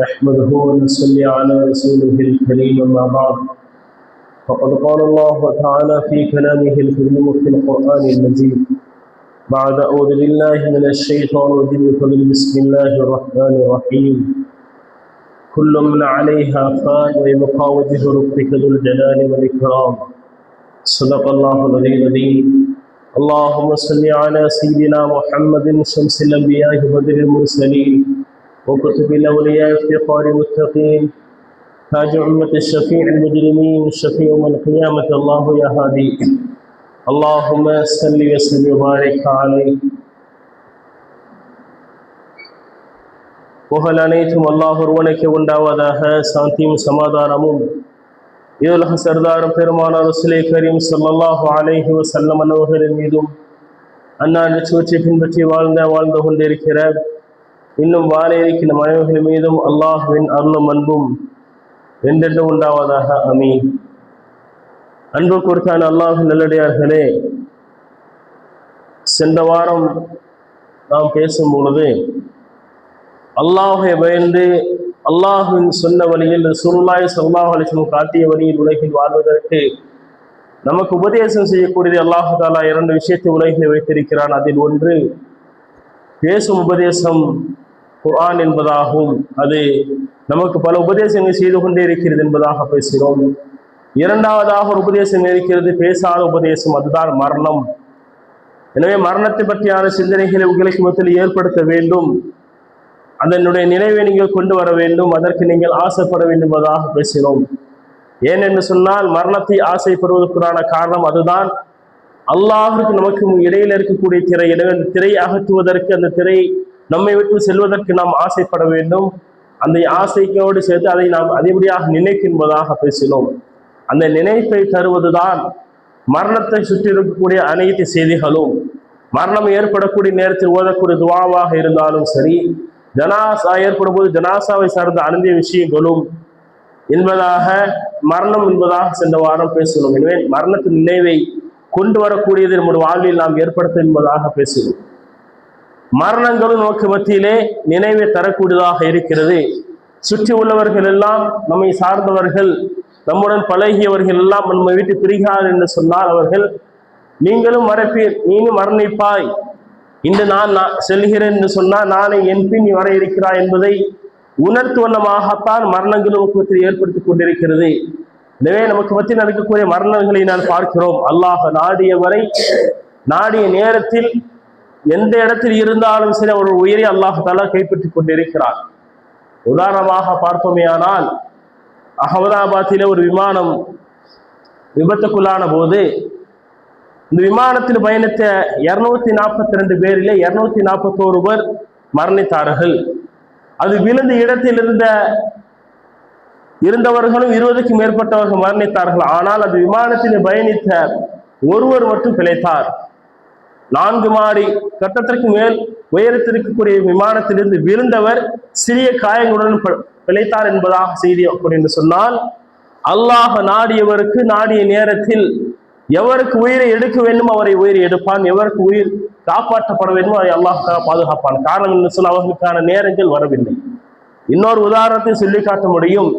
نحمده ونصلي على رسوله الكريم أما بعد. فقد قال الله تعالى في كلامه الكريم في القرآن المجيد. بعد أعوذ بالله من الشيطان الرجيم. بفضل بسم الله الرحمن الرحيم. كل من عليها فان ويبقى وجه ربك ذو الجلال والإكرام. صدق الله العلي العظيم. اللهم صل على سيدنا محمد شمس الأنبياء بدر المرسلين وكتب الأولياء افتقار المتقين تاج أمة الشفيع المجرمين شفيع يوم القيامة الله يا هادي اللهم صل وسلم وبارك عليه புகழ் அனைத்தும் அல்லாஹ் ஒருவனுக்கு உண்டாவதாக சாந்தியும் சமாதானமும் இவலக சர்தாரும் பெருமானார் ரசுலே கரீம் ஸல்லல்லாஹு அலைஹி வஸல்லம் அவர்களின் மீதும் அன்னாண்டு சூற்றி பின்பற்றி வாழ்ந்த வாழ்ந்து கொண்டிருக்கிற இன்னும் வாழ இருக்கின்ற மனைவிகள் மீதும் அல்லாஹுவின் அருளும் அன்பும் என்றென்று உண்டாவதாக. அமீன் அன்பு கொடுத்தான் அல்லாஹ் நல்லடியார்களே சென்ற வாரம் நாம் பேசும் பொழுது அல்லாஹை பயந்து அல்லாஹுவின் சொன்ன வழியில் சுருளாய் சொல்லாஹ் அலிசம் காட்டிய வழியில் உலகில் வாழ்வதற்கு நமக்கு உபதேசம் செய்யக்கூடியது அல்லாஹு தாலா இரண்டு விஷயத்தை உலகில் வைத்திருக்கிறான். அதில் ஒன்று பேசும் உபதேசம் குரான் என்பதாகும். அது நமக்கு பல உபதேசங்கள் செய்து கொண்டே இருக்கிறது என்பதாக பேசுகிறோம். இரண்டாவதாக ஒரு உபதேசம் இருக்கிறது பேசாத உபதேசம் அதுதான் மரணம். எனவே மரணத்தை பற்றியான சிந்தனைகளை உங்களுக்கு மத்தியில் ஏற்படுத்த வேண்டும். அதனுடைய நினைவை நீங்கள் கொண்டு வர வேண்டும். அதற்கு நீங்கள் ஆசைப்பட வேண்டும் என்பதாக பேசினோம். ஏனென்று சொன்னால் மரணத்தை ஆசைப்படுவதற்கான காரணம் அதுதான். அல்லாஹிற்கு நமக்கு இடையில் இருக்கக்கூடிய திரை எனவே அந்த திரை அகற்றுவதற்கு அந்த திரை நம்மை விட்டு செல்வதற்கு நாம் ஆசைப்பட வேண்டும். அந்த ஆசைக்கோடு சேர்த்து அதை நாம் அதிபடியாக நினைக்கின்பதாக பேசினோம். அந்த நினைப்பை தருவதுதான் மரணத்தை சுற்றி இருக்கக்கூடிய அனைத்து செய்திகளும். மரணம் ஏற்படக்கூடிய நேரத்தில் ஓதக்கூடிய துவாவாக இருந்தாலும் சரி ஜனாசா ஏற்படும் போது ஜனாசாவை சார்ந்த அனைத்து விஷயங்களும் என்பதாக மரணம் என்பதாக சென்ற வாரம் பேசணும் எனவே மரணத்தின் நினைவை கொண்டு வரக்கூடியது நம்முடைய வாழ்வில் நாம் ஏற்படுத்த என்பதாக பேசினோம். மரணங்களும் நோக்கு மத்தியிலே நினைவை தரக்கூடியதாக இருக்கிறது. சுற்றி உள்ளவர்கள் எல்லாம் நம்மை சார்ந்தவர்கள் நம்முடன் பழகியவர்கள் எல்லாம் நம்ம வீட்டு பிரிகிறார் என்று சொன்னால் அவர்கள் நீங்களும் மறப்பீர் நீனும் மரணிப்பாய். இன்று நான் நான் செல்கிறேன் என்று சொன்னால் நானே என் பின் நீ வர இருக்கிறாய் என்பதை உணர்த்துவண்ணமாகத்தான் மரணங்களும் நமக்கு ஏற்படுத்திக் கொண்டிருக்கிறது. எனவே நமக்கு பற்றி நடக்கக்கூடிய மரணங்களை நான் பார்க்கிறோம். அல்லாஹ் நாடிய வரை நாடிய நேரத்தில் எந்த இடத்தில் இருந்தாலும் சரி அவர் உயிரை அல்லாஹால கைப்பற்றிக் கொண்டிருக்கிறார் உதாரணமாக பார்த்தோமேயானால் அகமதாபாத்திலே ஒரு விமானம் விபத்துக்குள்ளான போது இந்த விமானத்தில் பயணித்த இருநூத்தி நாற்பத்தி ரெண்டு பேரிலே இருநூத்தி நாற்பத்தோரு பேர் மரணித்தார்கள். அது விழுந்த இடத்தில் இருந்த இருந்தவர்களும் இருபதுக்கும் மேற்பட்டவர்கள் மரணித்தார்கள். ஆனால் அது விமானத்தில் பயணித்த ஒருவர் மட்டும் பிழைத்தார். நான்கு மாடி கட்டத்திற்கு மேல் உயரத்திற்கக்கூடிய விமானத்திலிருந்து விழுந்தவர் சிறிய காயங்களுடன் பிழைத்தார் என்பதாக செய்தி அப்படின்னு சொன்னால் அல்லாஹ் நாடியவருக்கு நாடிய நேரத்தில் எவருக்கு உயிரை எடுக்க வேண்டும் அவரை உயிரை எடுப்பான் எவருக்கு உயிர் காப்பாற்றப்பட வேண்டும் அதை அல்லாஹ் பாதுகாப்பான். காரணம் என்று சொல்ல அவர்களுக்கான நேரங்கள் வரவில்லை. இன்னொரு உதாரணத்தை சொல்லி காட்ட முடியும்.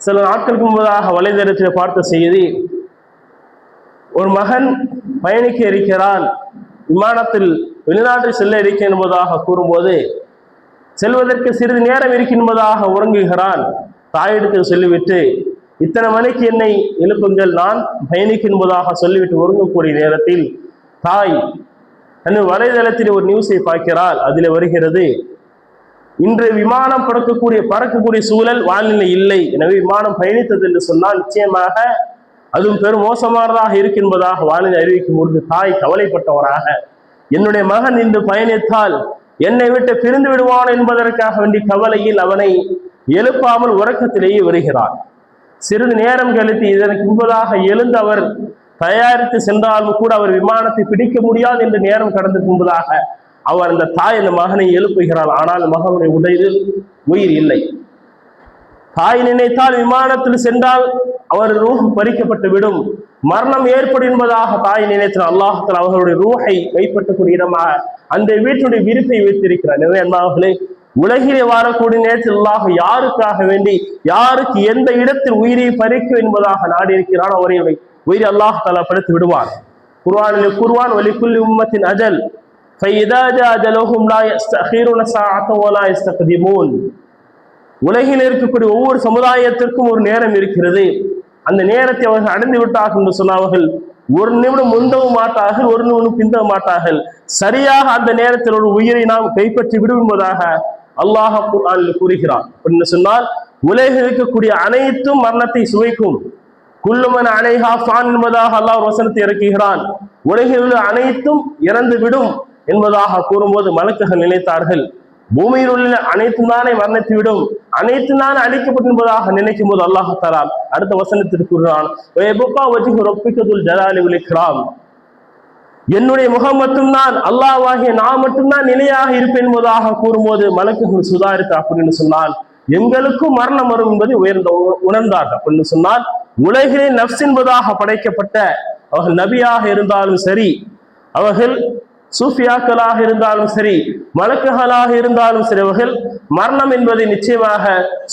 சில நாட்களுக்கு முன்பதாக வலைதளத்தில் பார்த்த செய்தி ஒரு மகன் பயணிக்க இருக்கிறான். விமானத்தில் வெளிநாட்டில் செல்ல இருக்கின்றதாக கூறும்போது செல்வதற்கு சிறிது நேரம் இருக்கின்றதாக உறங்குகிறான். தாயிடத்தில் சொல்லிவிட்டு இத்தனை மணிக்கு என்னை எழுப்புங்கள். நான் பயணிக்கின்றதாக சொல்லிவிட்டு உறங்கக்கூடிய நேரத்தில் தாய் தன் வலைதளத்தில் ஒரு நியூஸை பார்க்கிறாள். அதில் வருகிறது இன்று விமானம் பறக்கக்கூடிய பறக்கக்கூடிய சூழல் வானிலை இல்லை. எனவே விமானம் பயணித்தது என்று சொன்னால் நிச்சயமாக அதுவும் பெரும் மோசமானதாக இருக்கின்றதாக வானிலை அறிவிக்கும் பொழுது தாய் கவலைப்பட்டவராக என்னுடைய மகன் இன்று பயணித்தால் என்னை விட்டு பிரிந்து விடுவான் என்பதற்காக வேண்டி கவலையில் அவனை எழுப்பாமல் உறக்கத்திலேயே வருகிறார் சிறிது நேரம் கழித்து இதற்கு முன்பதாக எழுந்து அவர் தயாரித்து சென்றாலும் கூட அவர் விமானத்தை பிடிக்க முடியாது என்று நேரம் கடந்து முன்பதாக அவர் அந்த தாய் அந்த மகனை எழுப்புகிறார் ஆனால் மகனுடைய உடலில் உயிர் இல்லை. தாய் நினைத்தால் விமானத்தில் சென்றால் அவர் ரூஹ் பறிக்கப்பட்டு விடும். மரணம் ஏற்படும் என்பதாக தாய் நினைத்தால் அல்லாஹத்தில் அவர்களுடைய ரூஹை கைப்பற்றக்கூடிய இடமாக அந்த வீட்டினுடைய விருப்பை வைத்திருக்கிறார். எனவே அன்பார்களே உலகிலே வாழக்கூடிய நேரத்தில் அல்லாஹ் யாருக்காக வேண்டி யாருக்கு எந்த இடத்தில் உயிரை பறிக்கும் என்பதாக நாடி இருக்கிறான் அவரை உயிர் அல்லாஹ் தலா படுத்து விடுவார் குர்வானில் குர்வான் ஒலிக்குல் உம்மத்தின் அஜல் உலகில் இருக்கக்கூடிய ஒவ்வொரு சமுதாயத்திற்கும் ஒரு நேரம் இருக்கிறது. அந்த நேரத்தை அவர்கள் அடைந்து விட்டார்கள் என்று சொன்னார்கள் ஒரு நிமிடம் முந்தவும் மாட்டார்கள் ஒரு நிமிடம் பிந்தவும் மாட்டார்கள். சரியாக அந்த நேரத்தில் ஒரு உயிரை நாம் கைப்பற்றி விடும் என்பதாக அல்லாஹ் குர்ஆனில் கூறுகிறான். அப்படின்னு சொன்னால் உலகில் இருக்கக்கூடிய அனைத்தும் மரணத்தை சுவைக்கும். குல்லுமன் அலைஹா ஃபான் என்பதாக அல்லாஹ் வசனத்தை இறக்குகிறான். உலகில் உள்ள அனைத்தும் இறந்து விடும் என்பதாக கூறும்போது மலக்குகள் நினைத்தார்கள். பூமியில் உள்ள அனைத்தும் தானே மரணித்து விடும் அனைத்தும் தானே அழிக்கப்பட்டிருப்பதாக என்பதாக நினைக்கும் போது அல்லாஹ் அடுத்த வசனத்திற்கு கூறுகிறான் "வயபுக்கா ஜலாலி உழைக்கிறான் என்னுடைய முகம் மட்டும்தான் அல்லாஹ்வாகிய நான் மட்டும்தான் நிலையாக இருப்பேன் என்பதாக கூறும்போது மலக்குகள் சுதாரித்த அப்படின்னு சொன்னால் எங்களுக்கும் மரணம் வரும் என்பதை உயர்ந்த உணர்ந்தார்கள். அப்படின்னு சொன்னால் உலகிலே நப்ஸ் என்பதாக படைக்கப்பட்ட அவர்கள் நபியாக இருந்தாலும் சரி அவர்கள் சூஃபியாக்களாக இருந்தாலும் சரி மலக்குகளாக இருந்தாலும் சரி அவர்கள் மரணம் என்பதை நிச்சயமாக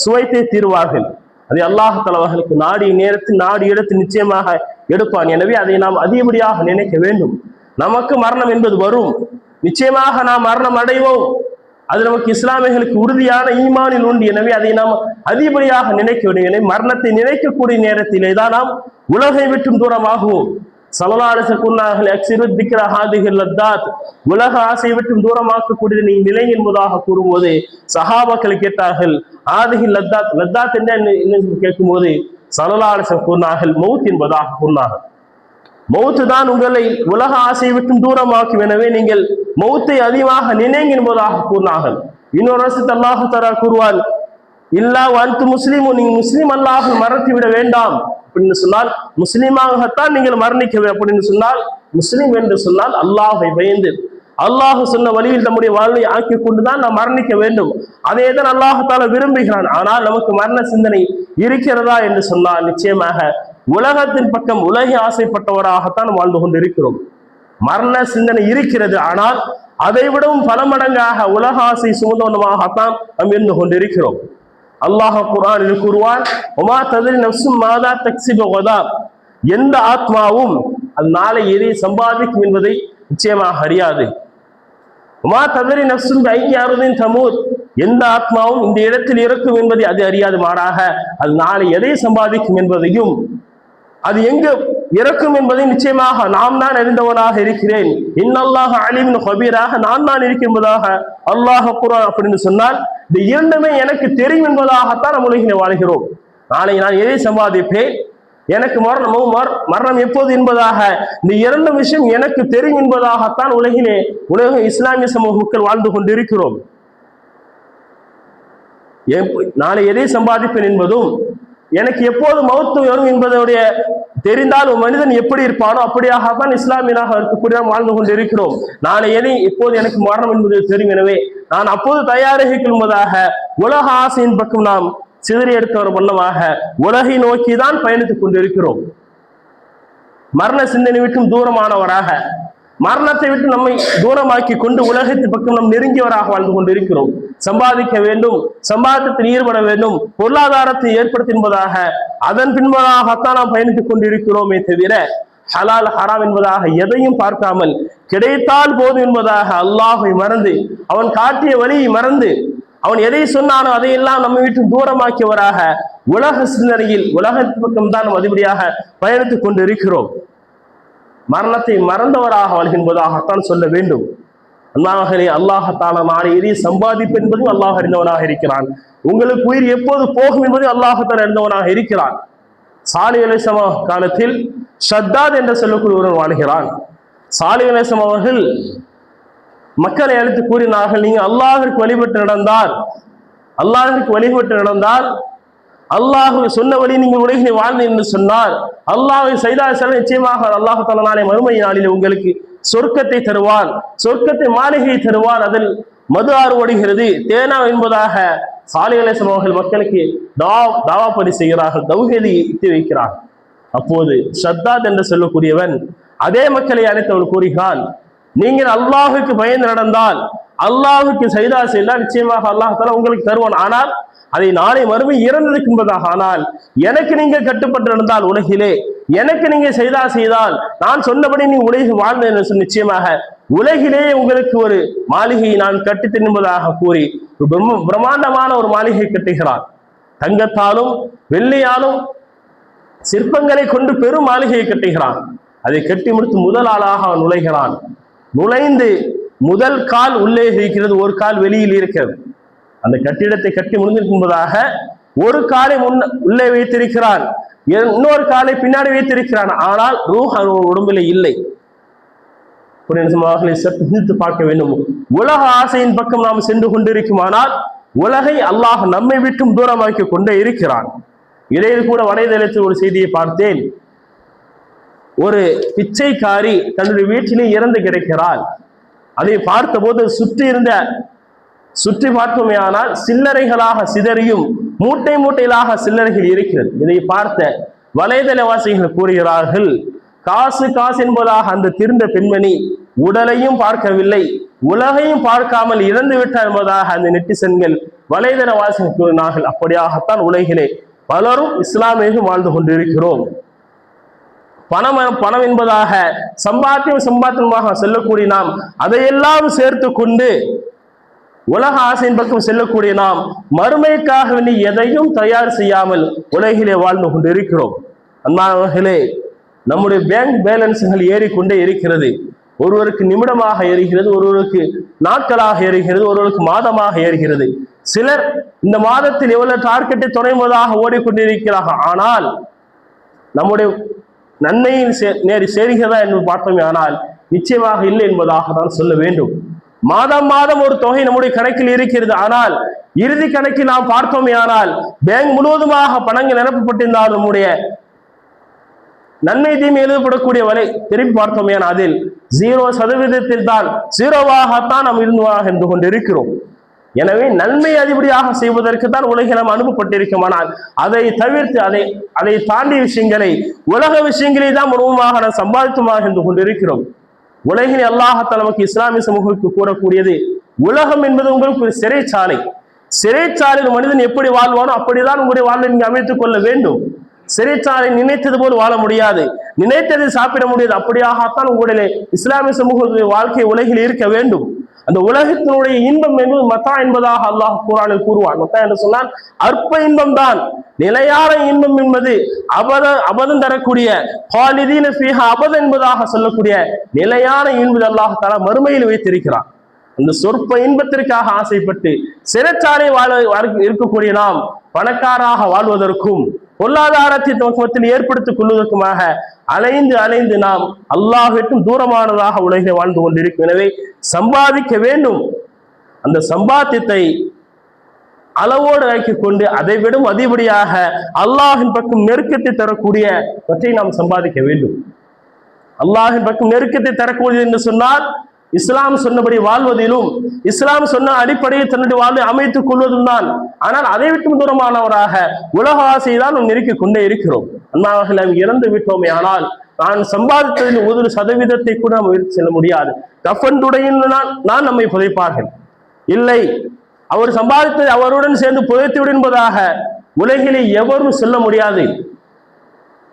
சுவைத்தே தீர்வார்கள். அதை அல்லாஹ் அவர்களுக்கு நாடி நேரத்தில் நாடி எடுத்து நிச்சயமாக எடுப்பான். எனவே அதை நாம் அதிகப்படியாக நினைக்க வேண்டும். நமக்கு மரணம் என்பது வரும். நிச்சயமாக நாம் மரணம் அடைவோம். அது நமக்கு இஸ்லாமியர்களுக்கு உறுதியான ஈமானில் உண்டு. எனவே அதை நாம் அதிகப்படியாக நினைக்க வேண்டும். எனவே மரணத்தை நினைக்கக்கூடிய நேரத்திலே தான் நாம் உலகை விட்டும் தூரமாகுவோம். சலலாரச குன்னார்கள் அக்சிரு திக்ர ஹாதிகள் லத்தாத் உலக ஆசையை விட்டும் தூரமாக்கக்கூடியது நீ நிலை என்பதாக கூறும்போது சஹாபாக்கள் கேட்டார்கள் ஆதிகில் லத்தாத் லத்தாத் என்ன என்ன கேட்கும்போது சலலாரசர் கூறினார்கள் மவுத் என்பதாக கூறினார்கள். மௌத்து தான் உங்களை உலக ஆசையை விட்டும் தூரமாக்கும். எனவே நீங்கள் மௌத்தை அதிகமாக நினைங்க என்பதாக கூறினார்கள். இன்னொரு அரசு அல்லாஹு தரா கூறுவான் இல்லா வந்து முஸ்லீமும் நீங்க முஸ்லீம் அல்லாஹ் மறந்து விட வேண்டாம் அப்படின்னு சொன்னால் முஸ்லீமாகத்தான் நீங்கள் மரணிக்க வே- அப்படின்னு சொன்னால் முஸ்லீம் என்று சொன்னால் அல்லாஹை பயந்து. அல்லாஹ் சொன்ன வழியில் நம்முடைய வாழ்வை ஆக்கி கொண்டுதான் நாம் மரணிக்க வேண்டும். அதே தான் அல்லாஹால விரும்புகிறான். ஆனால் நமக்கு மரண சிந்தனை இருக்கிறதா என்று சொன்னால் நிச்சயமாக உலகத்தின் பக்கம் உலக ஆசைப்பட்டவராகத்தான் வாழ்ந்து கொண்டிருக்கிறோம். மரண சிந்தனை இருக்கிறது. ஆனால் அதை விடவும் பல மடங்காக உலக ஆசை சுமந்தவனமாகத்தான் நாம் இருந்து கொண்டிருக்கிறோம். அல்லாஹ் குர்ஆனில் கூறுவான் ஒமா ததிரி நப்சும் மாதா தக்சிப எந்த ஆத்மாவும் அது நாளை எதை சம்பாதிக்கும் என்பதை நிச்சயமாக அறியாது உமா ததரி நப்சும் ஐக்கியாருதின் தமூத் எந்த ஆத்மாவும் இந்த இடத்தில் இருக்கும் என்பதை அது அறியாது மாறாக அது நாளை எதை சம்பாதிக்கும் என்பதையும் அது எங்கு இறக்கும் என்பதை நிச்சயமாக நாம் தான் அறிந்தவனாக இருக்கிறேன். இன்னல்லாக அழிவின் ஹபீராக நான் தான் இருக்கின்றதாக அல்லாஹ் குரான் அப்படின்னு சொன்னால் இந்த இரண்டுமே எனக்கு தெரியும் என்பதாகத்தான் நம்ம உலகிலே வாழ்கிறோம். நாளை நான் எதை சம்பாதிப்பேன்? எனக்கு மரணமும் மரணம் எப்போது என்பதாக இந்த இரண்டு விஷயம் எனக்கு தெரியும் என்பதாகத்தான் உலகிலே உலக இஸ்லாமிய சமூக மக்கள் வாழ்ந்து கொண்டிருக்கிறோம். நாளை எதை சம்பாதிப்பேன் என்பதும் எனக்கு எப்போது மௌத்து வரும் என்பதோடைய தெரிந்தால் ஒரு மனிதன் எப்படி இருப்பானோ அப்படியாகத்தான் இஸ்லாமியனாக இருக்கக்கூடிய வாழ்ந்து கொண்டிருக்கிறோம். நான் எதை எப்போது எனக்கு மரணம் என்பது தெரியும். எனவே நான் அப்போது தயாராக கொள்வதாக உலக ஆசையின் பக்கம் நாம் சிதறி எடுத்தவர் வண்ணமாக உலகை நோக்கி தான் பயணித்துக் கொண்டிருக்கிறோம். மரண சிந்தனை விட்டும் தூரமானவராக மரணத்தை விட்டு நம்மை தூரமாக்கி கொண்டு உலகத்து பக்கம் நாம் நெருங்கியவராக வாழ்ந்து கொண்டிருக்கிறோம். சம்பாதிக்க வேண்டும் சம்பாதித்தத்தில் ஈடுபட வேண்டும் பொருளாதாரத்தை ஏற்படுத்தி என்பதாக அதன் பின்பதாகத்தான் நாம் பயணித்துக் கொண்டிருக்கிறோமே தவிர ஹலால் ஹராம் என்பதாக எதையும் பார்க்காமல் கிடைத்தால் போதும் என்பதாக அல்லாஹை மறந்து அவன் காட்டிய வழியை மறந்து அவன் எதை சொன்னானோ அதையெல்லாம் நம்ம வீட்டு தூரமாக்கியவராக உலக சிந்தனையில் உலகத்து பக்கம் தான் நாம் அதிபடியாக பயணித்துக் கொண்டிருக்கிறோம். மரணத்தை மறந்தவராக வாழ்கின்றதாகத்தான் சொல்ல வேண்டும். அல்லாஹரே அல்லாஹத்தால நாளை எதை சம்பாதிப்பு என்பதும் அல்லாஹ் அறிந்தவனாக இருக்கிறான். உங்களுக்கு உயிர் எப்போது போகும் என்பதும் அல்லாஹத்தான் அறிந்தவனாக இருக்கிறான். சாலி அலிசமா காலத்தில் ஷத்தாத் என்று சொல்லக்கூடிய ஒருவன் வாழ்கிறான் சாலி அலிசம் அவர்கள் மக்களை அழைத்து கூறினார்கள் நீங்க அல்லாஹிற்கு வழிபட்டு நடந்தால் அல்லாஹிற்கு வழிபட்டு நடந்தால் அல்லாஹுவை சொன்ன வழி நீங்கள் உலகில் வாழ்ந்து என்று சொன்னார். அல்லாஹை சைதா செல்ல நிச்சயமாக அல்லாஹு தலா நாளை மறுமை நாளில் உங்களுக்கு சொர்க்கத்தை தருவான். சொர்க்கத்தை மாளிகையை தருவான். அதில் மது ஆறு ஓடுகிறது. தேனா என்பதாக சாலைகளை அவர்கள் மக்களுக்கு தாவா தாவா பணி செய்கிறார்கள். தௌஹேதி இட்டு வைக்கிறார். அப்போது ஷத்தாத் என்று சொல்லக்கூடியவன் அதே மக்களை அழைத்தவன் கூறுகிறான் நீங்கள் அல்லாஹுக்கு பயந்து நடந்தால் அல்லாஹுக்கு சைதா செய்தால் நிச்சயமாக அல்லாஹால உங்களுக்கு தருவான். ஆனால் அதை நாளை மறுமை இறந்திருக்கின்றதாக. ஆனால் எனக்கு நீங்கள் கட்டுப்பட்டு நடந்தால் உலகிலே எனக்கு நீங்க செய்தா செய்தால் நான் சொன்னபடி நீ உலகில் வாழ்ந்த என்று நிச்சயமாக உலகிலே உங்களுக்கு ஒரு மாளிகையை நான் கட்டி என்பதாக கூறி பிரம்மாண்டமான ஒரு மாளிகை கட்டுகிறான் தங்கத்தாலும் வெள்ளியாலும் சிற்பங்களை கொண்டு பெரும் மாளிகையை கட்டுகிறான். அதை கட்டி முடித்து முதல் ஆளாக அவன் நுழைகிறான். நுழைந்து முதல் கால் உள்ளே இருக்கிறது ஒரு கால் வெளியில் இருக்கிறது. அந்த கட்டிடத்தை கட்டி முடிந்திருக்கும்போதாக ஒரு காலை முன் உள்ளே வைத்திருக்கிறான். இன்னொரு காலை பின்னாடி வைத்திருக்கிறான். ஆனால் ரூஹ் அவன் உடம்பில் இல்லை. சிந்தித்து பார்க்க வேண்டும். உலக ஆசையின் பக்கம் நாம் சென்று கொண்டிருக்குமானால் உலகை அல்லாஹ் நம்மை விட்டும் தூரமாக்கி கொண்டே இருக்கிறான். இடையில் கூட வலைதளத்தில் ஒரு செய்தியை பார்த்தேன். ஒரு பிச்சைக்காரி தன்னுடைய வீட்டிலே இறந்து கிடைக்கிறாள். அதை பார்த்தபோது சுற்றி இருந்த சுற்றி பார்த்தோமேயானால் சில்லறைகளாக சிதறியும் மூட்டை மூட்டைகளாக சில்லறைகள் இருக்கிறது. இதை பார்த்த வலைதளவாசிகள் கூறுகிறார்கள் காசு காசு என்பதாக அந்த திருந்த பெண்மணி உடலையும் பார்க்கவில்லை உலகையும் பார்க்காமல் இறந்து விட்டார் என்பதாக அந்த நெட்டிசன்கள் வலைதளவாசிகள் கூறினார்கள். அப்படியாகத்தான் உலகிலே பலரும் இஸ்லாமியர்கள் வாழ்ந்து கொண்டிருக்கிறோம். பணம் பணம் என்பதாக சம்பாத்தியம் சம்பாத்தியமாக செல்லக்கூடிய நாம் அதையெல்லாம் சேர்த்து கொண்டு உலக ஆசையின் பக்கம் செல்லக்கூடிய நாம் மறுமைக்காக வேண்டி எதையும் தயார் செய்யாமல் உலகிலே வாழ்ந்து கொண்டிருக்கிறோம். அன்பானவர்களே நம்முடைய பேங்க் பேலன்ஸ்கள் ஏறிக்கொண்டே இருக்கிறது. ஒருவருக்கு நிமிடமாக ஏறுகிறது ஒருவருக்கு நாட்களாக ஏறுகிறது ஒருவருக்கு மாதமாக ஏறுகிறது. சிலர் இந்த மாதத்தில் எவ்வளவு டார்கெட்டை தொடங்குவதாக ஓடிக்கொண்டிருக்கிறார்கள். ஆனால் நம்முடைய நன்மையில் சே- நேரி சேர்கிறதா என்று பார்த்தோமே ஆனால் நிச்சயமாக இல்லை என்பதாக தான் சொல்ல வேண்டும். மாதம் மாதம் ஒரு தொகை நம்முடைய கணக்கில் இருக்கிறது. ஆனால் இறுதி கணக்கில் நாம் பார்த்தோமே ஆனால் பேங்க் முழுவதுமாக பணங்கள் நிரப்பப்பட்டிருந்தால் நம்முடைய நன்மை தீமை எழுதப்படக்கூடிய வரை திரும்பி பார்த்தோமே அதில் ஜீரோ சதவீதத்தில் தான் ஜீரோவாகத்தான் நாம் இருந்துவாக இருந்து கொண்டிருக்கிறோம். எனவே நன்மை அதிபடியாக செய்வதற்கு தான் உலகில் நாம் அனுப்பப்பட்டிருக்குமானால் அதை தவிர்த்து அதை அதை தாண்டிய விஷயங்களை உலக விஷயங்களை தான் முழுவதுமாக நாம் சம்பாதித்துமாக இருந்து கொண்டிருக்கிறோம். உலகின் அல்லாஹ் நமக்கு இஸ்லாமிய சமூகத்துக்கு கூறக்கூடியது. உலகம் என்பது உங்களுக்கு ஒரு சிறைச்சாலை. சிறைச்சாலையில் மனிதன் எப்படி வாழ்வானோ அப்படிதான் உங்களுடைய வாழ்வை நீங்க அமைத்துக் கொள்ள வேண்டும். சிறைச்சாலை நினைத்தது போல் வாழ முடியாது. நினைத்ததை சாப்பிட முடியாது. அப்படியாகத்தான் உங்களுடைய இஸ்லாமிய சமூகத்துடைய வாழ்க்கை உலகில் இருக்க வேண்டும். அந்த உலகத்தினுடைய இன்பம் என்பது மத்தா என்பதாக அல்லாஹ் குரானில் கூறுவான். மத்தா என்று சொன்னால் அற்ப இன்பம் தான். நிலையான இன்பம் என்பது அபத அபதம் தரக்கூடிய பாலிதீன ஃபீஹா அபதம் என்பதாக சொல்லக்கூடிய நிலையான இன்பது அல்லாஹ் தலா மறுமையில் வைத்திருக்கிறான். அந்த சொற்ப இன்பத்திற்காக ஆசைப்பட்டு சிறைச்சாலை வாழ இருக்கக்கூடிய நாம் பணக்காராக வாழ்வதற்கும் பொருளாதாரத்தின் நோக்கத்தில் ஏற்படுத்திக் கொள்வதற்குமாக அலைந்து அலைந்து நாம் அல்லாஹிட்டும் தூரமானதாக உலகில் வாழ்ந்து கொண்டிருக்கும். எனவே சம்பாதிக்க வேண்டும். அந்த சம்பாத்தியத்தை அளவோடு வைத்துக் கொண்டு அதை விடும் அதிபடியாக அல்லாஹின் பக்கம் நெருக்கத்தை தரக்கூடிய பற்றி நாம் சம்பாதிக்க வேண்டும். அல்லாஹின் பக்கம் நெருக்கத்தை தரக்கூடியது என்று சொன்னால் இஸ்லாம் சொன்னபடி வாழ்வதிலும் இஸ்லாம் சொன்ன அடிப்படையில் தன்னுடைய வாழ்வை அமைத்துக் கொள்வதும் தான். ஆனால் அதை விட்டும் தூரமானவராக உலக ஆசையை தான் நாம் நெருக்கிக் கொண்டே இருக்கிறோம். அண்ணாவர்கள் நாம் இறந்து விட்டோமே ஆனால் நான் சம்பாதித்ததில் ஒரு சதவீதத்தை கூட நாம் செல்ல முடியாது. கஃபன்துடையின் நான் நம்மை புதைப்பார்கள். இல்லை அவர் சம்பாதித்ததை அவருடன் சேர்ந்து புதைத்து விடுன்பதாக உலகிலே எவரும் சொல்ல முடியாது.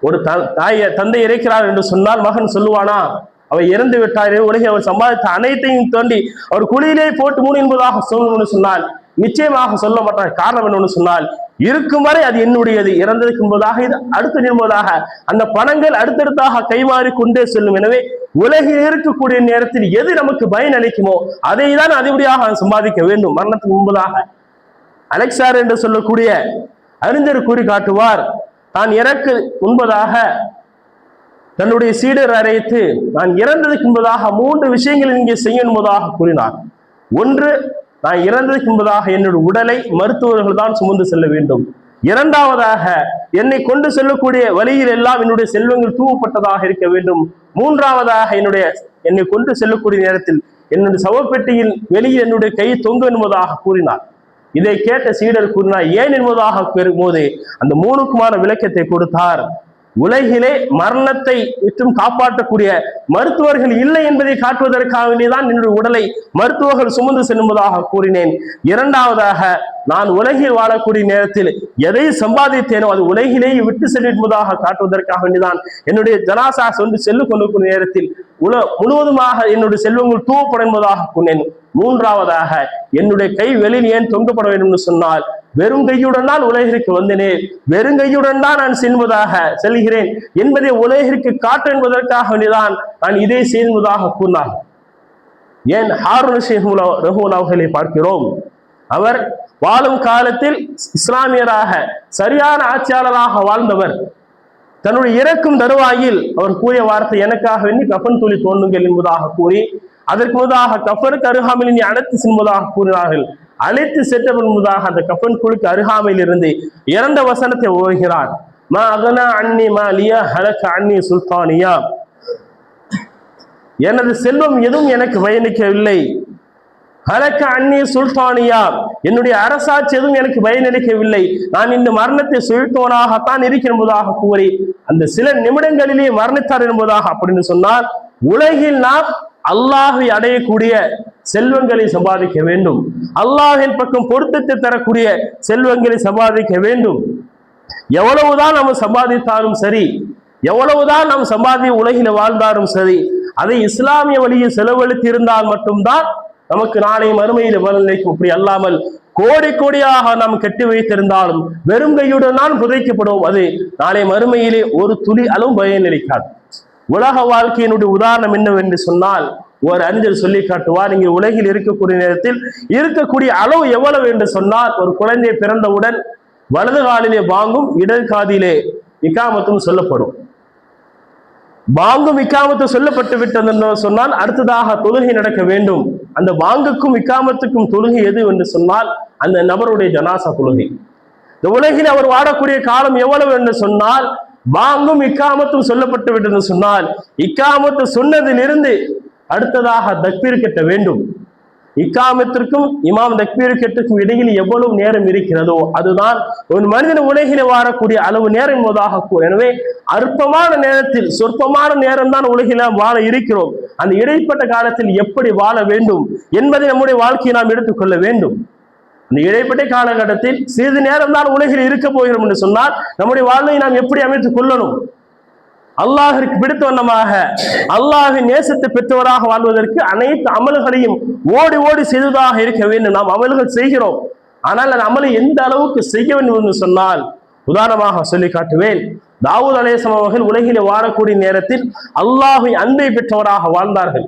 ஒரு த- தந்தை இறைக்கிறார் என்று சொன்னால் மகன் சொல்லுவானா? அவர் இறந்து விட்டாரே உலகில் அவர் சம்பாதித்த அனைத்தையும் தோண்டி அவர் குழியிலே போட்டு மூணு என்பதாக சொல்லணும்னு சொன்னால் நிச்சயமாக சொல்ல மாட்டார் காரணம் என்னன்னு சொன்னால் இருக்கும் வரை அது என்னுடையது. இறந்ததுக்கு என்பதாக இது அடுத்து நிற்பதாக அந்த பணங்கள் அடுத்தடுத்தாக கைமாறி கொண்டே செல்லும். எனவே உலகில் இருக்கக்கூடிய நேரத்தில் எது நமக்கு பயன் அளிக்குமோ அதை தான் அதிபடியாக சம்பாதிக்க வேண்டும். மரணத்துக்கு முன்பதாக அலெக்சார் என்று சொல்லக்கூடிய அறிஞர் கூறி காட்டுவார் தான் இறக்கு முன்பதாக தன்னுடைய சீடர் அழைத்து நான் இறந்ததுக்கு என்பதாக மூன்று விஷயங்களை இங்கே செய்யும் என்பதாக கூறினார். ஒன்று நான் இறந்ததுக்கு என்பதாக என்னுடைய உடலை மருத்துவர்கள் தான் சுமந்து செல்ல வேண்டும். இரண்டாவதாக என்னை கொண்டு செல்லக்கூடிய வழியில் எல்லாம் என்னுடைய செல்வங்கள் தூவப்பட்டதாக இருக்க வேண்டும். மூன்றாவதாக என்னுடைய என்னை கொண்டு செல்லக்கூடிய நேரத்தில் என்னுடைய சவப்பெட்டியில் வெளியில் என்னுடைய கை தொங்கு என்பதாக கூறினார். இதை கேட்ட சீடர் கூறினார் ஏன் என்பதாக பெறும்போது அந்த மூணுக்குமான விளக்கத்தை கொடுத்தார். உலகிலே மரணத்தை விட்டும் காப்பாற்றக்கூடிய மருத்துவர்கள் இல்லை என்பதை காட்டுவதற்காக வேண்டிதான் என்னுடைய உடலை மருத்துவர்கள் சுமந்து செல்லுவதாக கூறினேன். இரண்டாவதாக நான் உலகில் வாழக்கூடிய நேரத்தில் எதை சம்பாதித்தேனோ அது உலகிலேயே விட்டு செல்லுவதாக காட்டுவதற்காக வேண்டிதான் என்னுடைய ஜனாசா சென்று செல்லு கொண்டிருக்கும் நேரத்தில் உல முழுவதுமாக என்னுடைய செல்வங்கள் தூவப்படும் என்பதாக மூன்றாவதாக என்னுடைய கை வெளியில் ஏன் தொங்கப்பட வேண்டும் என்று சொன்னால் வெறும் கையுடன் தான் உலகிற்கு வந்தனே. வெறும் கையுடன் தான் நான் செல்வதாக செல்கிறேன். என்பதை உலகிற்கு காட்டு என்பதற்காக வேண்டிதான் நான் இதை செய்வதாக கூறினார். ஏன் ஹாரூன் ஷேகுலா ரஹூல் அவர்களை பார்க்கிறோம். அவர் வாழும் காலத்தில் இஸ்லாமியராக சரியான ஆட்சியாளராக வாழ்ந்தவர். தன்னுடைய இறக்கும் தருவாயில் அவர் கூறிய வார்த்தை எனக்காக வேண்டி கஃன் துளி தோன்றுங்கள் என்பதாக கூறி அதற்கு முதலாக கஃபனுக்கு அருகாமையில் நீ அழைத்து செல்வதாக கூறினார்கள். அழைத்து சென்ற முதலாக அந்த கஃபன் குழுக்கு அருகாமையில் இருந்து இறந்த வசனத்தை ஓதுகிறார். மா அகனா அன்னி மா லியா ஹலக அன்னி சுல்தானியா. எனது செல்வம் எதுவும் எனக்கு பயணிக்கவில்லை. ஹலக்க அன்னி சுல்தானியா. என்னுடைய அரசாட்சி எதுவும் எனக்கு பயனளிக்கவில்லை. நான் இந்த மரணத்தை சுழ்த்தோனாகத்தான் இருக்கிறேன் என்பதாக கூறி அந்த சில நிமிடங்களிலேயே மரணித்தார் என்பதாக அப்படின்னு சொன்னால் உலகில் நாம் அல்லாஹை அடையக்கூடிய செல்வங்களை சம்பாதிக்க வேண்டும். அல்லாஹின் பக்கம் பொருத்தத்தை தரக்கூடிய செல்வங்களை சம்பாதிக்க வேண்டும். எவ்வளவுதான் நம்ம சம்பாதித்தாலும் சரி எவ்வளவுதான் நாம் சம்பாதி உலகில வாழ்ந்தாலும் சரி அதை இஸ்லாமிய வழியில் செலவழித்து இருந்தால் மட்டும்தான் நமக்கு நாளை மறுமையில் பலன் நிலைக்கும். அப்படி அல்லாமல் கோடி கோடியாக நாம் கெட்டி வைத்திருந்தாலும் வெறும் கையுடன் தான் புதைக்கப்படும். அது நாளை மறுமையிலே ஒரு துளி அளவும் பயன் நினைக்காது உலக வாழ்க்கையினுடைய உதாரணம் என்னவென்று சொன்னால் ஒரு அறிஞர் சொல்லி காட்டுவார் இங்கே உலகில் இருக்கக்கூடிய நேரத்தில் இருக்கக்கூடிய அளவு எவ்வளவு? என்று சொன்னால் ஒரு குழந்தை பிறந்தவுடன் வலது காலிலே வாங்கும் இடது காதிலே இக்காமத்தும் சொல்லப்படும். பாங்கும் இக்காமத்து சொல்லப்பட்டு விட்டது என்று சொன்னால் அடுத்ததாக தொழுகை நடக்க வேண்டும். அந்த பாங்குக்கும் இக்காமத்துக்கும் தொழுகை எது என்று சொன்னால் அந்த நபருடைய ஜனாசா தொழுகை. இந்த உலகில் அவர் வாடக்கூடிய காலம் எவ்வளவு என்று சொன்னால் பாங்கும் இக்காமத்தும் சொல்லப்பட்டு விட்டது சொன்னால் இக்காமத்து சொன்னதிலிருந்து அடுத்ததாக தக்பீர் கட்ட வேண்டும். இக்காமத்திற்கும் இமாம் தக்பீர் கெட்டுக்கும் இடையில் எவ்வளவு நேரம் இருக்கிறதோ அதுதான் ஒரு மனிதன் உலகில வாழக்கூடிய அளவு நேரம் என்பதாக எனவே அற்பமான நேரத்தில் சொற்பமான நேரம் தான் உலகில வாழ இருக்கிறோம். அந்த இடைப்பட்ட காலத்தில் எப்படி வாழ வேண்டும் என்பதை நம்முடைய வாழ்க்கையை நாம் எடுத்துக்கொள்ள வேண்டும். இந்த இடைப்பட்ட காலகட்டத்தில் சிறிது நேரம் தான் உலகில் இருக்க போகிறோம் என்று சொன்னால் நம்முடைய வாழ்வை நாம் எப்படி அமைத்துக் கொள்ளணும்? அல்லாஹிற்கு பிடித்த வண்ணமாக அல்லாஹின் நேசத்தை பெற்றவராக வாழ்வதற்கு அனைத்து அமல்களையும் ஓடி ஓடி செய்ததாக இருக்க வேண்டும். நாம் அமல்கள் செய்கிறோம். ஆனால் அந்த அமலை எந்த அளவுக்கு செய்ய வேண்டும் என்று சொன்னால் உதாரணமாக சொல்லி காட்டுவேன். தாவூத் அலேசம் அவர்கள் உலகிலே வாழக்கூடிய நேரத்தில் அல்லாஹை அன்பை பெற்றவராக வாழ்ந்தார்கள்.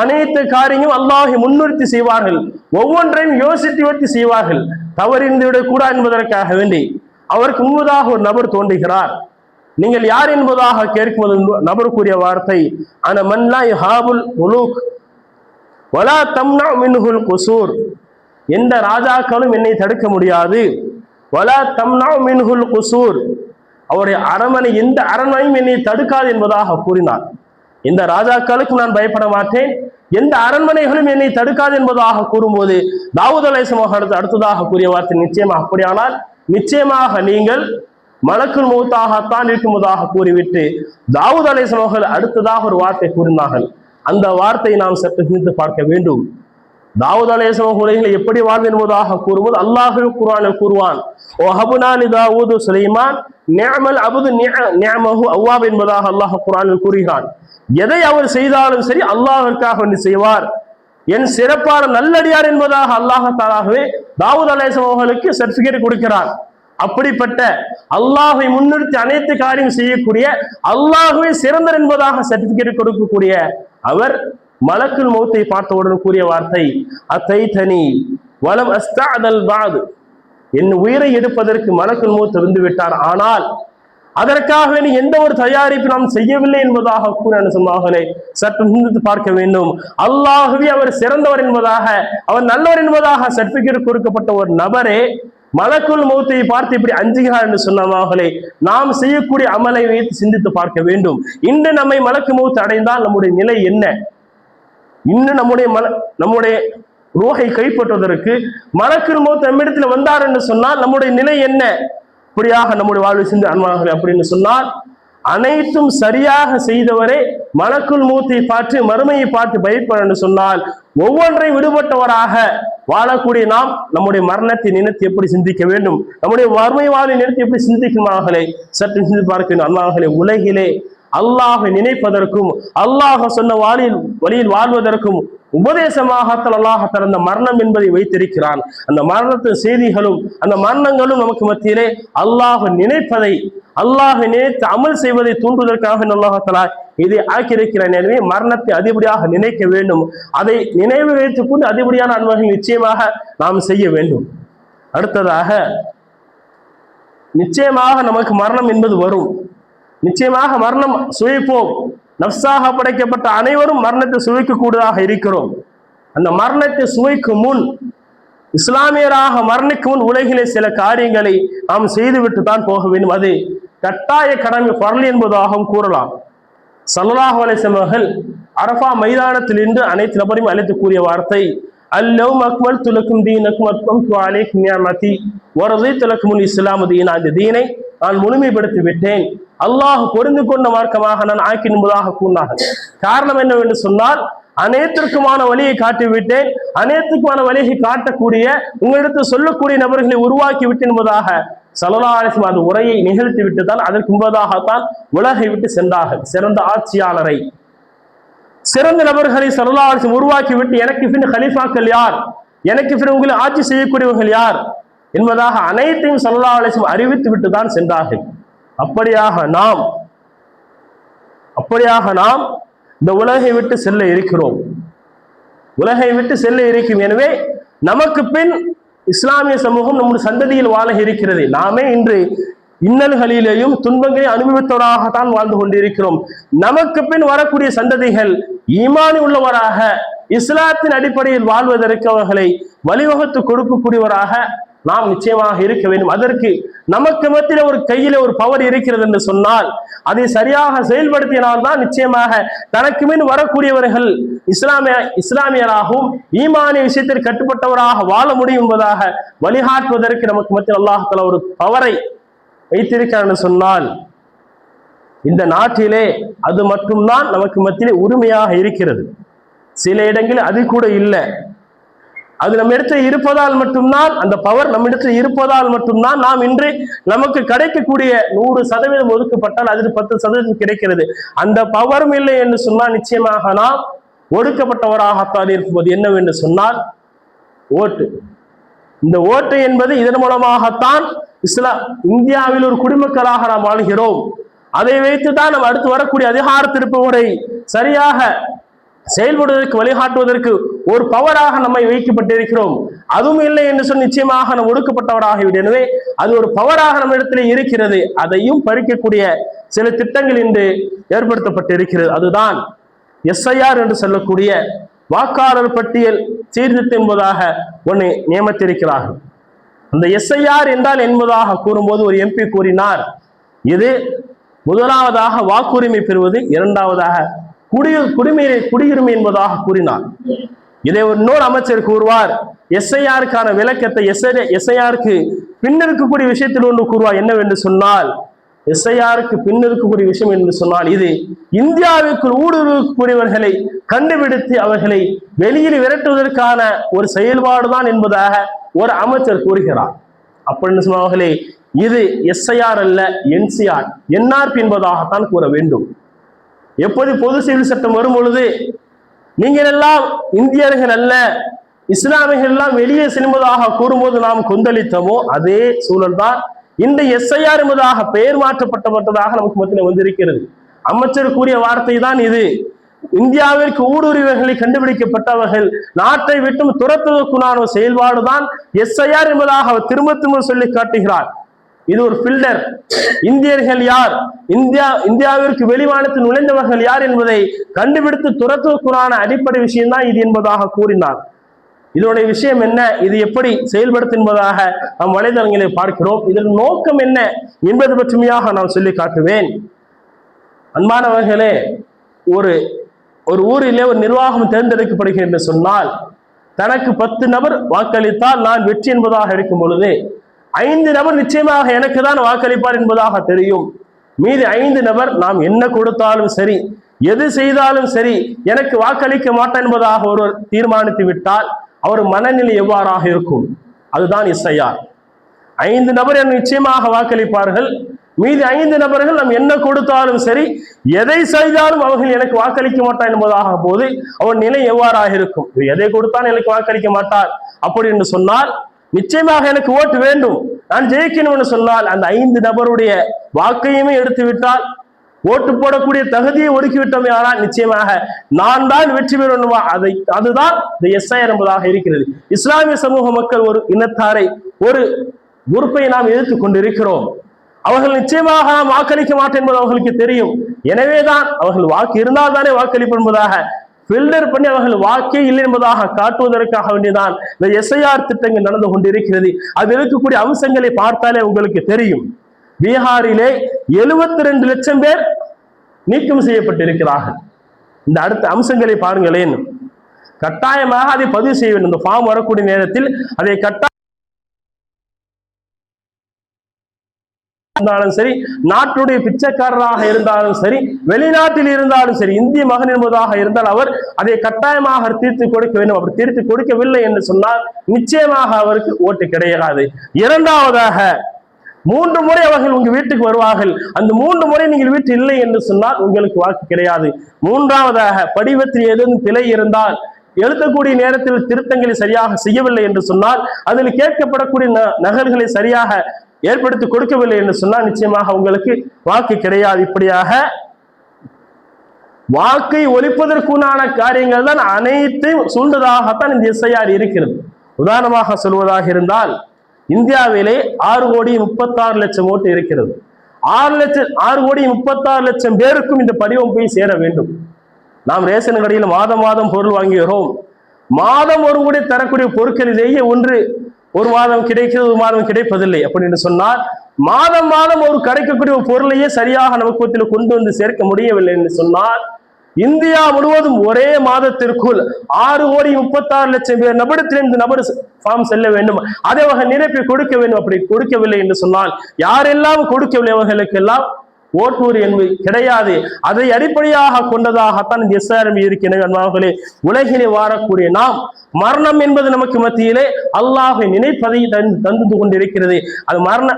அனைத்து காரியங்களும் அல்லாஹை முன்னிறுத்தி செய்வார்கள். ஒவ்வொன்றையும் யோசித்து யோசித்து செய்வார்கள். தவறிந்து விடக்கூடாது என்பதற்காக வேண்டி அவருக்கு முன்பதாக ஒரு நபர் தோன்றுகிறார். நீங்கள் யார் என்பதாக கேட்கும்போது நபர் கூறிய வார்த்தை அன மன்லாய் ஹாபுல் முலூக் வலா தம்னா மின்ஹுல் குசூர். எந்த ராஜாக்களும் என்னை தடுக்க முடியாது. வலா தம்னா மின்ஹுல் குசூர். அவருடைய அரண்மனை எந்த அரண்மனையும் என்னை தடுக்காது என்பதாக கூறினார். இந்த ராஜாக்களுக்கு நான் பயப்பட மாட்டேன். எந்த அரண்மனைகளும் என்னை தடுக்காது என்பதாக கூறும்போது தாவூத் அலைசமாக அடுத்ததாக கூறிய வார்த்தை நிச்சயமாக அப்படியானால் நிச்சயமாக நீங்கள் மலக்குள் மூத்தாகத்தான் இருக்குமதாக கூறிவிட்டு தாவூத் அலைசமோகள் அடுத்ததாக ஒரு வார்த்தை கூறினார்கள். அந்த வார்த்தை நாம் சற்று சிந்தித்து பார்க்க வேண்டும். தாவூத் அலைசமோக உலகில் எப்படி வாழ்வு என்பதாக கூறுவது அல்லாஹு குரானில் கூறுவான் ஓ ஹபுனாலி தாவூது சுலைமான் நியமல் அபுது நிஅமஹு அவ்வாப் என்பதாக அல்லாஹ் குரானில் கூறுகிறான். எதை அவர் செய்தாலும் சரி அல்லாஹிற்காக வேண்டி செய்வார். என் சிறப்பான நல்லடியார் என்பதாக அல்லாஹ் தாலாகவே தாவூத் அலைசம் அவர்களுக்கு சர்டிபிகேட் கொடுக்கிறார் அப்படிப்பட்ட அல்லாஹை முன்னிறுத்தி அனைத்து காரியம் செய்யக்கூடிய அல்லாஹுவே சிறந்தர் என்பதாக சர்டிபிகேட் கொடுக்கக்கூடிய அவர் மலக்குல் மௌத்தை பார்த்தவுடன் கூறிய வார்த்தை அத்தை தனி வலம் அஸ்தாதல் பாது. என் உயிரை எடுப்பதற்கு மலக்குல் மூத்து இருந்து விட்டார் ஆனால் அதற்காக நீ எந்த ஒரு தயாரிப்பு நாம் செய்யவில்லை என்பதாக கூற சொன்னார்களே சற்று நின்று பார்க்க வேண்டும். அல்லாகவே அவர் சிறந்தவர் என்பதாக அவர் நல்லவர் என்பதாக சர்டிபிகேட் கொடுக்கப்பட்ட ஒரு நபரே மலக்குள் மௌத்தை பார்த்து இப்படி அஞ்சுகிறார் என்று சொன்னவார்களே நாம் செய்யக்கூடிய அமலை வைத்து சிந்தித்து பார்க்க வேண்டும். இன்று நம்மை மலக்கு மௌத்து அடைந்தால் நம்முடைய நிலை என்ன? இன்னும் நம்முடைய மல நம்முடைய ரோகை கைப்பற்றுவதற்கு மலக்கு மௌத்து நம்மிடத்துல வந்தார் என்று சொன்னால் நம்முடைய நிலை என்ன? இப்படியாக நம்முடைய வாழ்வு சிந்து அன்பார்களே அப்படின்னு சொன்னால் அனைத்தும் சரியாக செய்தவரே மலக்குள் மூத்தை பார்த்து மறுமையை பார்த்து பயப்படன்னு சொன்னால் ஒவ்வொன்றை விடுபட்டவராக வாழக்கூடிய நாம் நம்முடைய மரணத்தை நினைத்து எப்படி சிந்திக்க வேண்டும்? நம்முடைய வறுமை வாழை நினைத்து எப்படி சிந்திக்குமாகலே சற்று சிந்தி பார்க்கணும் வேண்டும். உலகிலே அல்லாஹை நினைப்பதற்கும் அல்லாஹ் சொன்ன வாழில் வழியில் வாழ்வதற்கும் உபதேசமாக அல்லாஹ் திறந்த மரணம் என்பதை வைத்திருக்கிறான். அந்த மரணத்தின் செய்திகளும் அந்த மரணங்களும் நமக்கு மத்தியிலே அல்லாஹ் நினைப்பதை அல்லாஹ் நினைத்து அமல் செய்வதை தூண்டுவதற்காக நல்லாகத்தலா இதை ஆக்கியிருக்கிறான் எனவே மரணத்தை அதிபடியாக நினைக்க வேண்டும். அதை நினைவு வைத்துக் கொண்டு அதிபடியான அன்பர்கள் நிச்சயமாக நாம் செய்ய வேண்டும். அடுத்ததாக நிச்சயமாக நமக்கு மரணம் என்பது வரும். நிச்சயமாக மரணம் சுவைப்போம். நப்சாக படைக்கப்பட்ட அனைவரும் மரணத்தை சுவைக்கக்கூடியதாக இருக்கிறோம். அந்த மரணத்தை சுவைக்கும் முன் இஸ்லாமியராக மரணிக்கும் முன் உலகிலே சில காரியங்களை நாம் செய்துவிட்டு தான் போக வேண்டும். அது கட்டாய கடமை பரல் என்பதாகவும் கூறலாம். சல்லாஹ் அலிசம் அரபா மைதானத்தில் இன்று அனைத்து நபரையும் அழைத்து கூறிய வார்த்தை அல்லவ் அக்மல் துலக்கும் தீனக்கும் அக்மம் அலைக்கும் நியாமதி வரதை துலக்கும் இஸ்லாமு தீனா. இந்த தீனை நான் முழுமைப்படுத்தி விட்டேன் அல்லாஹ் பொருந்து கொண்ட மார்க்கமாக நான் ஆக்கி என்பதாக கூறினார்கள். காரணம் என்னவென்று சொன்னால் அனைத்திற்குமான வழியை காட்டிவிட்டேன். அனைத்துக்குமான வழியை காட்டக்கூடிய உங்களிடத்தில் சொல்லக்கூடிய நபர்களை உருவாக்கி விட்டு என்பதாக சலலாரிசம் அந்த உரையை நிகழ்த்தி விட்டு தான் அதற்கு முன்பதாகத்தான் உலகை விட்டு சென்றார்கள். சிறந்த ஆட்சியாளரை. சிறந்த நபர்களை சலலாரிசம் உருவாக்கி விட்டு எனக்கு பின் ஹலீஃபாக்கள் யார்? எனக்கு பின் உங்களை ஆட்சி செய்யக்கூடியவர்கள் யார்? என்பதாக அனைத்தையும் சல்லா அலிஸ்லம் அறிவித்து விட்டு தான் சென்றார்கள். அப்படியாக நாம் அப்படியாக நாம் இந்த உலகை விட்டு செல்ல இருக்கிறோம். உலகை விட்டு செல்ல இருக்கும் எனவே நமக்கு பின் இஸ்லாமிய சமூகம் நம்முடைய சந்ததியில் வாழ இருக்கிறது. நாமே இன்று இன்னல்களிலேயும் துன்பங்களை அனுபவித்தவராகத்தான் வாழ்ந்து கொண்டிருக்கிறோம். நமக்கு பின் வரக்கூடிய சந்ததிகள் ஈமானி உள்ளவராக இஸ்லாத்தின் அடிப்படையில் வாழ்வதற்கு அவர்களை வழிவகுத்து கொடுக்கக்கூடியவராக நாம் நிச்சயமாக இருக்க வேண்டும். அதற்கு நமக்கு மத்தியில ஒரு கையில ஒரு பவர் இருக்கிறது என்று சொன்னால் அதை சரியாக செயல்படுத்தினால்தான் நிச்சயமாக தனக்கு மின் வரக்கூடியவர்கள் இஸ்லாமிய இஸ்லாமியராகவும் ஈமானிய விஷயத்தில் கட்டுப்பட்டவராக வாழ முடியும் என்பதாக வழிகாட்டுவதற்கு நமக்கு மத்தியில் அல்லாஹால ஒரு பவரை வைத்திருக்கிறார் சொன்னால் இந்த நாட்டிலே அது மட்டும்தான் நமக்கு மத்தியிலே உரிமையாக இருக்கிறது. சில இடங்களில் அது கூட இல்லை. அது நம்ம இருப்பதால் மட்டும்தான் அந்த பவர் நம்ம இருப்பதால் மட்டும்தான் நாம் இன்று நமக்கு கிடைக்கக்கூடிய நூறு சதவீதம் ஒதுக்கப்பட்டால் அதில் பத்து சதவீதம் கிடைக்கிறது. அந்த பவரும் இல்லை என்று சொன்னால் நிச்சயமாக நாம் ஒடுக்கப்பட்டவராகத்தான் இருக்கும்போது என்னவென்று சொன்னால் ஓட்டு. இந்த ஓட்டு என்பது இதன் மூலமாகத்தான் இஸ்லாம் இந்தியாவில் ஒரு குடிமக்களாக நாம் வாழ்கிறோம். அதை வைத்து தான் நம்ம அடுத்து வரக்கூடிய அதிகார திருப்பவரை சரியாக செயல்படுவதற்கு வழிகாட்டுவதற்கு ஒரு பவராக நம்மை வைக்கப்பட்டிருக்கிறோம். அதுவும் இல்லை என்று சொல்லி நிச்சயமாக நாம் ஒடுக்கப்பட்டவராகிவிடும் எனவே அது ஒரு பவராக நம்ம இருக்கிறது. அதையும் பறிக்கக்கூடிய சில திட்டங்கள் இன்று ஏற்படுத்தப்பட்டிருக்கிறது. அதுதான் எஸ்ஐஆர் என்று சொல்லக்கூடிய வாக்காளர் பட்டியல் சீர்திருத்தம் என்பதாக ஒன்று நியமித்திருக்கிறார்கள். அந்த எஸ்ஐஆர் என்றால் என்பதாக கூறும்போது ஒரு எம்பி கூறினார். இது முதலாவதாக வாக்குரிமை பெறுவது இரண்டாவதாக குடி குடிமையை குடியுரிமை என்பதாக கூறினார். இதை ஒரு இன்னொரு அமைச்சர் கூறுவார். எஸ்ஐஆருக்கான விளக்கத்தை எஸ்ஐ எஸ்ஐஆருக்கு பின் இருக்கக்கூடிய விஷயத்தில் ஒன்று கூறுவார். என்னவென்று சொன்னால் எஸ்ஐஆருக்கு பின் இருக்கக்கூடிய விஷயம் என்று சொன்னால் இது இந்தியாவிற்குள் ஊடுருவக்கூடியவர்களை கண்டுபிடித்து அவர்களை வெளியில் விரட்டுவதற்கான ஒரு செயல்பாடுதான் என்பதாக ஒரு அமைச்சர் கூறுகிறார். அப்படின்னு சொன்னவர்களே இது எஸ்ஐஆர் அல்ல என்சிஆர் என்ஆர்பி என்பதாகத்தான் கூற வேண்டும். எப்படி பொது சிவில் சட்டம் வரும் பொழுது நீங்கள் எல்லாம் இந்தியர்கள் அல்ல இஸ்லாமியர்கள் எல்லாம் வெளியே செல்வதாக கூறும்போது நாம் கொந்தளித்தோமோ? அதே சூழல் தான் இந்த எஸ்ஐஆர் என்பதாக பெயர் மாற்றப்பட்டப்பட்டதாக நமக்கு மத்தியில் வந்திருக்கிறது. அமைச்சர் கூறிய வார்த்தை தான் இது. இந்தியாவிற்கு ஊடுருவர்களை கண்டுபிடிக்கப்பட்டவர்கள் நாட்டை விட்டும் துரத்துவதற்குண்டான செயல்பாடுதான் எஸ்ஐஆர் என்பதாக அவர் திரும்ப திரும்ப சொல்லி காட்டுகிறார். இது ஒரு பில்டர் இந்தியர்கள் யார்? இந்தியா இந்தியாவிற்கு வெளிமானத்தில் நுழைந்தவர்கள் யார் என்பதை கண்டுபிடித்து துரத்துவதற்குண்டான அடிப்படை விஷயம்தான் இது என்பதாக கூறினார். இதனுடைய விஷயம் என்ன? இது எப்படி செயல்படுத்தும் என்பதாக நாம் வலைதளங்களை பார்க்கிறோம். இதன் நோக்கம் என்ன என்பது பற்றுமையாக நான் சொல்லி காட்டுவேன். அன்பானவர்களே ஒரு ஒரு ஊரிலே ஒரு நிர்வாகம் தேர்ந்தெடுக்கப்படுகிறது என்று சொன்னால் தனக்கு பத்து நபர் வாக்களித்தால் நான் வெற்றி என்பதாக இருக்கும் பொழுது ஐந்து நபர் நிச்சயமாக எனக்கு தான் வாக்களிப்பார் என்பதாக தெரியும். மீதி ஐந்து நபர் நாம் என்ன கொடுத்தாலும் சரி எது செய்தாலும் சரி எனக்கு வாக்களிக்க மாட்டேன் என்பதாக ஒருவர் தீர்மானித்து விட்டால் அவர் மனநிலை எவ்வாறாக இருக்கும்? அதுதான் இசையார் ஐந்து நபர் என நிச்சயமாக வாக்களிப்பார்கள். மீதி ஐந்து நபர்கள் நாம் என்ன கொடுத்தாலும் சரி எதை செய்தாலும் அவர்கள் எனக்கு வாக்களிக்க மாட்டார் என்பதாக போது அவர் நிலை எவ்வாறாக இருக்கும்? எதை கொடுத்தாலும் எனக்கு வாக்களிக்க மாட்டார். அப்படி என்று சொன்னால் நிச்சயமாக எனக்கு ஓட்டு வேண்டும். நான் ஜெயிக்கணும்னு சொன்னால் அந்த ஐந்து நபருடைய வாக்கையுமே எடுத்து விட்டால் ஓட்டு போடக்கூடிய தகுதியை ஒடுக்கிவிட்டோம் ஆனால் நிச்சயமாக நான் தான் வெற்றி பெறணுமா? அதை அதுதான் இந்த எஸ்ஐஆர் என்பதாக இருக்கிறது. இஸ்லாமிய சமூக மக்கள் ஒரு இனத்தாரை ஒரு உறுப்பை நாம் எதிர்த்து கொண்டிருக்கிறோம். அவர்கள் நிச்சயமாக நாம் வாக்களிக்க மாட்டேன் என்பது அவர்களுக்கு தெரியும். எனவேதான் அவர்கள் வாக்கு இருந்தால் தானே வாக்களிப்பு என்பதாக பில்டர் பண்ணி அவர்கள் வாக்கே இல்லை என்பதாக காட்டுவதற்காக வேண்டியதான் இந்த எஸ்ஐஆர் திட்டங்கள் நடந்து கொண்டிருக்கிறது. அதில் இருக்கக்கூடிய அம்சங்களை பார்த்தாலே உங்களுக்கு தெரியும். பீகாரிலே எழுபத்தி ரெண்டு லட்சம் பேர் நீக்கம் செய்யப்பட்டிருக்கிறார்கள். இந்த அடுத்த அம்சங்களை பாருங்களேன். கட்டாயமாக அதை பதிவு செய்ய வேண்டும். இந்த ஃபார்ம் வரக்கூடிய நேரத்தில் அதை கட்டாய இருந்தாலும் சரி நாட்டுடைய பிச்சைக்காரராக இருந்தாலும் சரி வெளிநாட்டில் இருந்தாலும் சரி இந்திய மகன் என்பதாக இருந்தால் அவர் அதை கட்டாயமாக தீர்த்து கொடுக்க வேண்டும். அப்படி தீர்த்து கொடுக்கவில்லை என்று சொன்னால் நிச்சயமாக அவருக்கு ஓட்டு கிடையாது. இரண்டாவதாக மூன்று முறை அவர்கள் உங்க வீட்டுக்கு வருவார்கள். அந்த மூன்று முறை நீங்கள் வீட்டில் இல்லை என்று சொன்னால் உங்களுக்கு வாக்கு கிடையாது. மூன்றாவதாக படிவத்தில் ஏதேனும் பிழை இருந்தால் எழுதக்கூடிய நேரத்தில் திருத்தங்களை சரியாக செய்யவில்லை என்று சொன்னால் அதில் கேட்கப்படக்கூடிய நகல்களை சரியாக ஏற்படுத்தி கொடுக்கவில்லை என்று சொன்னால் நிச்சயமாக உங்களுக்கு வாக்கு கிடையாது. இப்படியாக வாக்கை ஒழிப்பதற்குண்டான காரியங்கள் தான் அனைத்தையும் சூழ்ந்ததாகத்தான் இந்த எஸ்ஐஆர் இருக்கிறது. உதாரணமாக சொல்வதாக இருந்தால் இந்தியாவிலே ஆறு கோடி முப்பத்தாறு லட்சம் ஓட்டு இருக்கிறது. ஆறு லட்சம் ஆறு கோடி முப்பத்தாறு லட்சம் பேருக்கும் இந்த படிவம் போய் சேர வேண்டும். நாம் ரேஷன் கடையில் மாதம் மாதம் பொருள் வாங்குகிறோம். மாதம் ஒரு கோடி தரக்கூடிய பொருட்களிலேயே ஒன்று ஒரு மாதம் கிடைக்கிறது ஒரு மாதம் கிடைப்பதில்லை. அப்படின்னு சொன்னால் மாதம் மாதம் ஒரு கிடைக்கக்கூடிய ஒரு பொருளையே சரியாக நமக்கு கொண்டு வந்து சேர்க்க முடியவில்லை என்று சொன்னால் இந்தியா முழுவதும் ஒரே மாதத்திற்குள் ஆறு கோடி முப்பத்தாறு லட்சம் பேர் நபடத்திலிருந்து நபர் ஃபார்ம் செல்ல வேண்டும். அதே வகை நிரப்பி கொடுக்க வேண்டும். அப்படி கொடுக்கவில்லை என்று சொன்னால் யாரெல்லாம் கொடுக்கவில்லை அவர்களுக்கெல்லாம் ஓட்டூர் என்பது கிடையாது. அதை அடிப்படையாக கொண்டதாகத்தான் இந்த எஸ்ஆர்எம் இருக்கிறது அன்பார்களே உலகிலே வாழக்கூடிய நாம் மரணம் என்பது நமக்கு மத்தியிலே அல்லாஹை நினைப்பதை தந்து கொண்டிருக்கிறது. அது மரண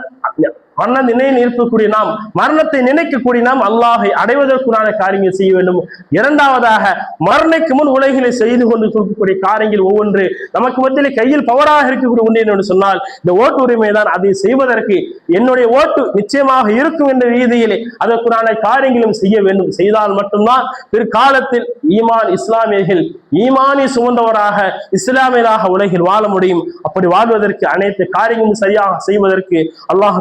மரண நினைவு நிற்கக்கூடிய நாம் மரணத்தை நினைக்கக்கூடிய நாம் அல்லாஹை அடைவதற்குண்டான காரியங்கள் செய்ய வேண்டும். இரண்டாவதாக மரணைக்கு முன் உலகிலே செய்து கொண்டு கொடுக்கக்கூடிய காரியங்கள் ஒவ்வொன்று நமக்கு மத்தியிலே கையில் பவராக இருக்கக்கூடிய ஒன்று என்று சொன்னால் இந்த ஓட்டு உரிமை தான். அதை செய்வதற்கு என்னுடைய ஓட்டு நிச்சயமாக இருக்கும் என்ற ரீதியிலே அதற்குண்டான காரியங்களும் செய்ய வேண்டும். செய்தால் மட்டும்தான் பிற்காலத்தில் ஈமான் இஸ்லாமியர்கள் ஈமானி சுமந்தவராக இஸ்லாமியராக உலகில் வாழ முடியும். அப்படி வாழ்வதற்கு அனைத்து காரியங்களும் சரியாக செய்வதற்கு அல்லாஹ்